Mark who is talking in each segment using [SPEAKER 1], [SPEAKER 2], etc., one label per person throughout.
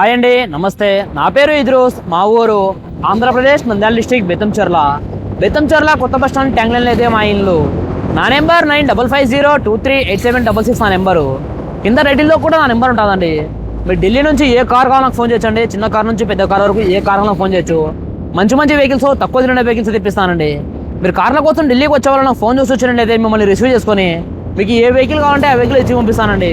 [SPEAKER 1] Hi అండి నమస్తే. నా పేరు ఇద్రూస్ మా ఊరు ఆంధ్రప్రదేశ్ నంద్యాల డిస్టిక్ బెత్తంచర్ల. బెత్తంచర్ల కొత్త బస్ స్టాండ్ ట్యాంక్ లైన్ అయితే మా ఇల్లు. నా number nine double five zero two three eight seven double six నా నెంబరు. కింద రెడ్డిలో కూడా నా నెంబర్ ఉంటుందండి. మీరు ఢిల్లీ నుంచి ఏ కార్ కావాలో నాకు ఫోన్ చేయొచ్చండి చిన్న కార్ నుంచి పెద్ద కార్ వరకు ఏ కార్ కావాలో ఫోన్ చేయొచ్చు. మంచి మంచి వెహికల్స్ తక్కువ తిరిగిన వెహికల్స్ తెప్పిస్తానండి. మీరు కార్ల కోసం ఢిల్లీకి వచ్చే వాళ్ళు నాకు ఫోన్ చేసి వచ్చినండి అయితే మిమ్మల్ని రిసీవ్ చేసుకొని మీకు ఏ వెహికల్ కావాలంటే ఆ వెహికల్ ఇచ్చి పంపిస్తానండి.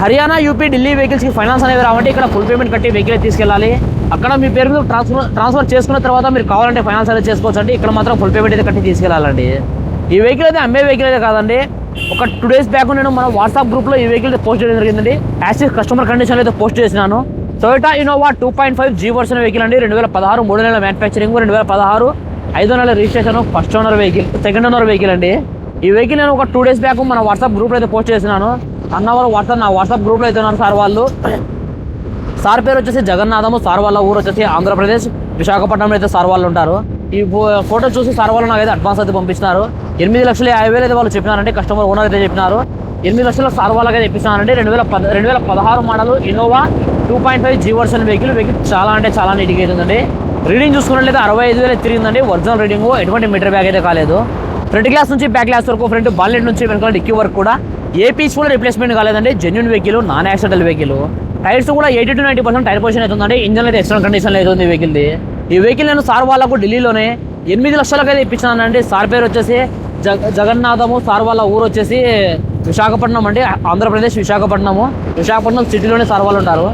[SPEAKER 1] హర్యానా యూపీ ఢిల్లీ వెహికల్స్కి ఫైనాన్స్ అనేవి రావంటే ఇక్కడ ఫుల్ పేమెంట్ కట్టి వెహికల్ తీసుకెళ్ళాలి. అక్కడ మీ పేరు మీద ట్రాన్స్ఫర్ ట్రాన్స్ఫర్ చేసుకున్న తర్వాత మీరు కావాలంటే ఫైనాన్స్ అనేది చేసుకోవచ్చు అండి ఇక్కడ మాత్రం ఫుల్ పేమెంట్ అయితే కట్టి తీసుకెళ్ళాలండి. ఈ వెహికల్ అయితే అమ్మే వెహికల్ అయితే కాదండి. ఒక టూ డేస్ బ్యాక్ నేను మన వాట్సాప్ గ్రూప్లో ఈ వెహికల్ పోస్ట్ చేయడం జరిగిందండి. యాక్సిస్ కస్టమర్ కండిషన్ అయితే పోస్ట్ చేసినాను. Toyota Innova two point five G version vehicle అండి. రెండు వేల పదహారు మూడు నెలల మ్యానుఫ్యాక్చరింగ్ రెండు వేల పదహారు ఐదో నెలల registration first owner vehicle second owner vehicle అండి. ఈ వెహికల్ నేను ఒక టూ డేస్ బ్యాక్ మన వాట్సాప్ గ్రూప్లో అయితే పోస్ట్ చేసినాను. అన్న వాళ్ళు వాట్సాప్ నా వాట్సాప్ గ్రూప్లో అయితే ఉన్నారు సార్ వాళ్ళు. సార్ పేరు వచ్చేసి జగన్నాథము సార్ వాళ్ళ ఊరు వచ్చేసి ఆంధ్రప్రదేశ్ విశాఖపట్నంలో అయితే సార్ వాళ్ళు ఉంటారు. ఈ ఫో- ఫోటో చూసి సార్ వాళ్ళు నాకైతే అడ్వాన్స్ అయితే పంపించినారు ఎనిమిది లక్షల యాభై వేలు అయితే వాళ్ళు చెప్పినారంటే కస్టమర్ ఓనర్ అయితే చెప్పినారు. ఎనిమిది లక్షల సార్ వాళ్ళకి అయితే ఇప్పిస్తున్నారంటే రెండు వేల పద రెండు వేల పదహారు model Innova two point five G version vehicle. Vehicle చాలా అంటే చాలా నీట్గా అవుతుందండి రీడింగ్ చూసుకున్నట్లయితే అరవై ఐదు వేలు తిరిగిందండి. ఒరిజినల్ రీడింగ్ ఎటువంటి మీటర్ బ్యాగ్ అయితే కాలేదు. ఫ్రంట్ గ్లాస్ నుంచి బ్యాక్ గ్లాస్ వరకు ఫ్రంట్ బాల్లెట్ నుంచి వెనకాల డిక్కీ వరకు కూడా. ఏపీస్ కూడా రిప్లేస్మెంట్ కాలేదండి. Genuine vehicle non accidental vehicle tyres కూడా eighty to ninety percent tyre position అవుతుందండి. ఇంజన్ అయితే ఎక్స్ట్రా కండిషన్ అవుతుంది ఈ వెహికల్ది ఈ వెహికల్ నేను సార్ వాళ్ళకు ఢిల్లీలోనే ఎనిమిది లక్షలకు అయితే ఇప్పించానండి సార్ పేరు వచ్చేసి జగ జగన్నాథము సార్ వాళ్ళ ఊరు వచ్చేసి విశాఖపట్నం అండి. ఆంధ్రప్రదేశ్ విశాఖపట్నము. విశాఖపట్నం సిటీలోనే సార్ వాళ్ళు ఉంటారు.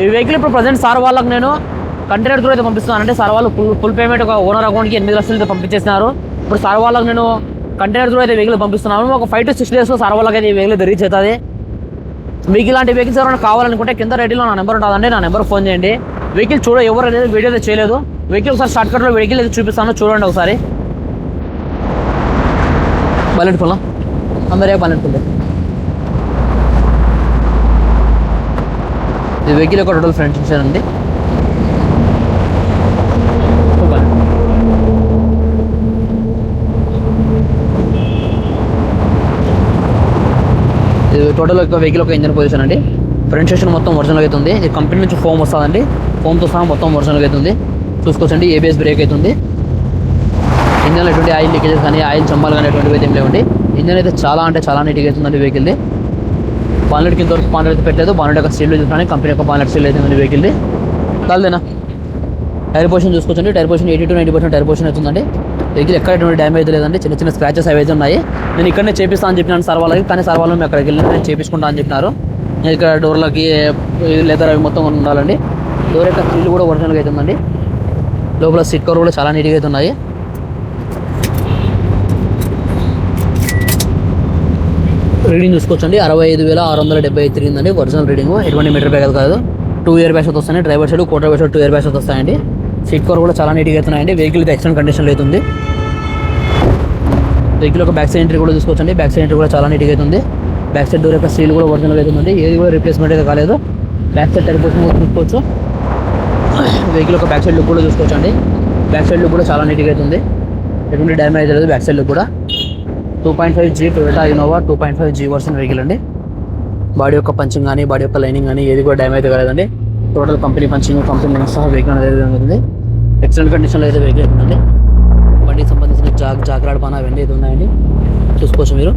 [SPEAKER 1] ఈ వెహికల్ ఇప్పుడు ప్రజెంట్ సార్ వాళ్ళకు నేను కంటైనర్ కూడా అయితే పంపిస్తున్నాను అంటే సార్ వాళ్ళు ఫుల్ ఫుల్ పేమెంట్ ఒక ఓనర్ అకౌంట్కి ఎనిమిది లక్షలు అయితే పంపించేస్తున్నారు ఇప్పుడు సార్ వాళ్ళకు నేను కంటైనర్స్ కూడా అయితే వెహికల్ పంపిస్తున్నాము. ఒక ఫైవ్ టు సిక్స్ డేస్లో సార్ అయితే ఈ వెహికల్ అయితే రీచ్ అవుతుంది మీకు ఇలాంటి వెహికల్స్ ఎవరైనా కావాలనుకుంటే కింద రెడీలో నా నెంబర్ ఉంటుందండి. నా నెంబర్ ఫోన్ చేయండి. వెహికల్ చూడ ఎవరు అనేది వీడియో అయితే చేయలేదు. వెహికల్ ఒకసారి షార్ట్ కట్లో వెహికల్ అయితే చూపిస్తాను. చూడండి ఒకసారి. పల్లెటూరులో అందరే పల్లెటూరు ఇది వెహికల్ ఒక టోటల్ ఫ్రెండ్స్ అండి ఇది టోటల్ ఒక వెహికల్ ఒక ఇంజన్ పొజిషన్ అండి. ఫ్రంట్ స్టేషన్ మొత్తం ఒరిజినల్ అవుతుంది. ఇది కంపెనీ నుంచి ఫోమ్ వస్తుందండి. ఫోమ్తో సహా మొత్తం ఒరిజినల్ అవుతుంది. చూసుకోవచ్చండి ఏబిఎస్ బ్రేక్ అవుతుంది. ఇంజన్ ఎటువంటి ఆయిల్ లీకేజెస్ కానీ ఆయిల్ చంబాలు కానీ ఎటువంటివి అయితే ఏం లేవండి. ఇంజన్ అయితే చాలా అంటే చాలా నీట్గా అవుతుందండి వెహికల్ది బాన్లెట్ కింద వరకు బాన్లెట్ అయితే పెట్టలేదు. బాన్లెట్ యొక్క సీల్ చూసాను కంపెనీ యొక్క బాన్లెట్ సీల్ అవుతుందండి వెహికల్ది కాలేదేనా? టైర్ పొజిషన్ చూసుకోవచ్చండి. Tyre position eighty to ninety percent tyre position అవుతుందండి. వెహికల్ ఎక్కడ ఎటువంటి డ్యామేజ్ లేదండి. చిన్న చిన్న స్క్రాచెస్ అవి అయితే ఉన్నాయి. నేను ఇక్కడనే చేపిస్తాను అని చెప్పినాను సార్ వాళ్ళకి. కానీ సార్ వాళ్ళు మేము అక్కడికి వెళ్ళి నేను చేపించుకుంటా అని చెప్పినారు. ఇక్కడ డోర్లకి లెదర్ అవి మొత్తం ఉండాలండి. డోర్ యొక్క సీల్ కూడా ఒరిజినల్గా అవుతుందండి లోపల సీట్ కవర్ కూడా చాలా నీట్గా అయితే ఉన్నాయి. రీడింగ్ చూసుకోవచ్చండి. అరవై ఐదు వేల ఆరు వందల డెబ్బై ఐదు తిరిగిందండి. ఒరిజినల్ రీడింగ్ ఎటువంటి మీటర్ బ్యాగ్ కాదు. టూ ఇయర్ బ్యాగ్స్ వస్తాయి driver side quarter bag side two air bags వస్తాయండి. సీట్ కవర్ కూడా చాలా నీట్గా అవుతున్నాయండి వెహికల్ అయితే ఎక్సలెంట్ కండిషన్లో అవుతుంది వెహికల్ ఒక బ్యాక్ సైడ్ ఎంట్రీ కూడా చూసుకోవచ్చండి. బ్యాక్ సైడ్ ఎంట్రీ కూడా చాలా నీట్గా అవుతుంది బ్యాక్ సైడ్ డోర్ యొక్క సీల్ కూడా ఒరిజినల్ అవుతుందండి ఏది కూడా రిప్లేస్మెంట్ అయితే కాలేదు. బ్యాక్ సైడ్ టైర్ కూడా చూసుకోవచ్చు. వెహికల్ ఒక బ్యాక్ సైడ్ లుక్ కూడా చూసుకోవచ్చు అండి బ్యాక్ సైడ్ లుక్ కూడా చాలా నీట్గా అవుతుంది ఎటువంటి డ్యామేజ్ లేదు బ్యాక్ సైడ్ లుక్ కూడా. Two point five G Toyota Innova two point five G version vehicle అండి. బాడీ యొక్క పంచింగ్ కానీ బాడీ యొక్క లైనింగ్ కానీ ఏది కూడా డ్యామేజ్ కాలేదండి. టోటల్ కంపెనీ పంచింగ్ కంపెనీ సహా వెహికల్ అనేది ఉంది ఎక్సలెంట్ కండిషన్లో అయితే వెహికల్ ఉందండి. బండికి సంబంధించిన జాగ్ జాగ్రత్త పాన అవన్నీ అయితే ఉన్నాయండి. చూసుకోవచ్చు మీరు.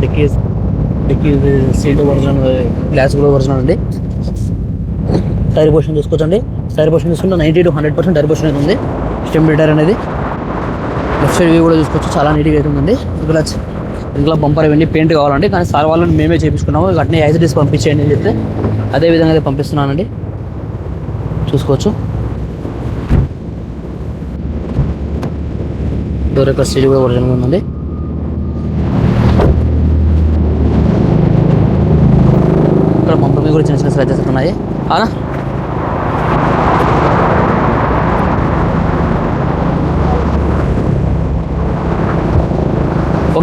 [SPEAKER 1] Dickey dickey seat original glass కూడా ఒరిజినల్ అండి. టైర్ పొజిషన్ చూసుకోవచ్చండి. టైర్ పొజిషన్ చూసుకుంటే ninety to hundred percent tyre position అయితే ఉంది. స్టెమ్ టైర్ అనేది. లెఫ్ట్ సైడ్ వ్యూ కూడా చూసుకోవచ్చు. చాలా నీట్గా అయితే ఉందండి ఇక్కడ ఇంకా బంపర్ ఇవన్నీ పెయింట్ కావాలండి. కానీ సార్ వాళ్ళని మేమే చేయించుకున్నాము అట్నే యాజ్ డీస్ పంపించేయండి అని చెప్తే అదే విధంగా అయితే పంపిస్తున్నానండి. చూసుకోవచ్చు. డోర్ యొక్క సీట్ కూడా ఒరిజినల్ ఉందండి. ఇక్కడ వెనకాల మీద కూడా చిన్న చిన్న స్క్రాచెస్ ఉన్నాయి. అవునా?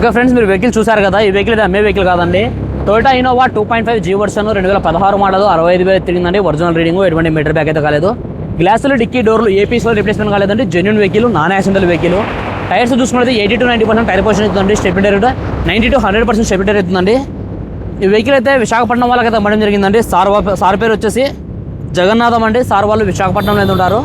[SPEAKER 1] ఓకే ఫ్రెండ్స్ మీరు వెహికల్ చూసారు కదా ఈ వెహికల్ అయితే అమ్మే వెహికల్ కాదండి. Toyota Innova two point five G version రెండు వేల పదహారు మోడల్ అరవై ఐదు వేలు తిరిగిందండి. ఒరిజినల్ రీడింగ్ ఎటువంటి మీటర్ బ్యాక్ అయితే కాలేదు. గ్లాసులు డిక్కీ డోర్లు ఏపీస్లో రిప్లేస్మెంట్ కాలేదండి. Genuine vehicle non accidental vehicle tyres చూసుకున్నది eighty to ninety percent tyre position అవుతుందండి. స్టెపిటర్ నైంటీ టు హండ్రెడ్ పర్సెంట్ స్టెపిటర్ అవుతుందండి. ఈ వెహికల్ అయితే విశాఖపట్నం వాళ్ళకైతే అమ్మడం జరిగిందండి. సార్ సార్ పేరు వచ్చేసి జగన్నాథం అండి. సార్ వాళ్ళు విశాఖపట్నంలో అయితే ఉంటారు.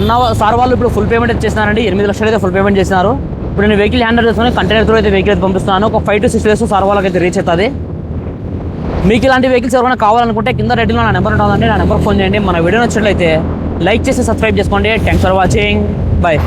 [SPEAKER 1] అన్న సార్ వాళ్ళు ఇప్పుడు ఫుల్ పేమెంట్ అయితే చేసినారండి ఎనిమిది లక్షలు అయితే ఫుల్ పేమెంట్ చేసినారు. ఇప్పుడు నేను వెహికల్ హ్యాండర్ చేసుకుని కంటైనర్ త్రూ అయితే వెహికల్ అయితే పంపిస్తాను ఒక ఫైవ్ టు సిక్స్ డేస్ సర్వాలకు అయితే రీచ్ అవుతుంది. మీకు ఇలాంటి వెహికల్స్ ఎవరైనా కావాలనుకుంటే కింద రెడ్డిలో నా నెంబర్ ఉంటుందండి. నా నెంబర్ ఫోన్ చేయండి. మన వీడియో నచ్చినట్లయితే లైక్ చేసి సబ్స్క్రైబ్ చేసుకోండి. Thanks for watching bye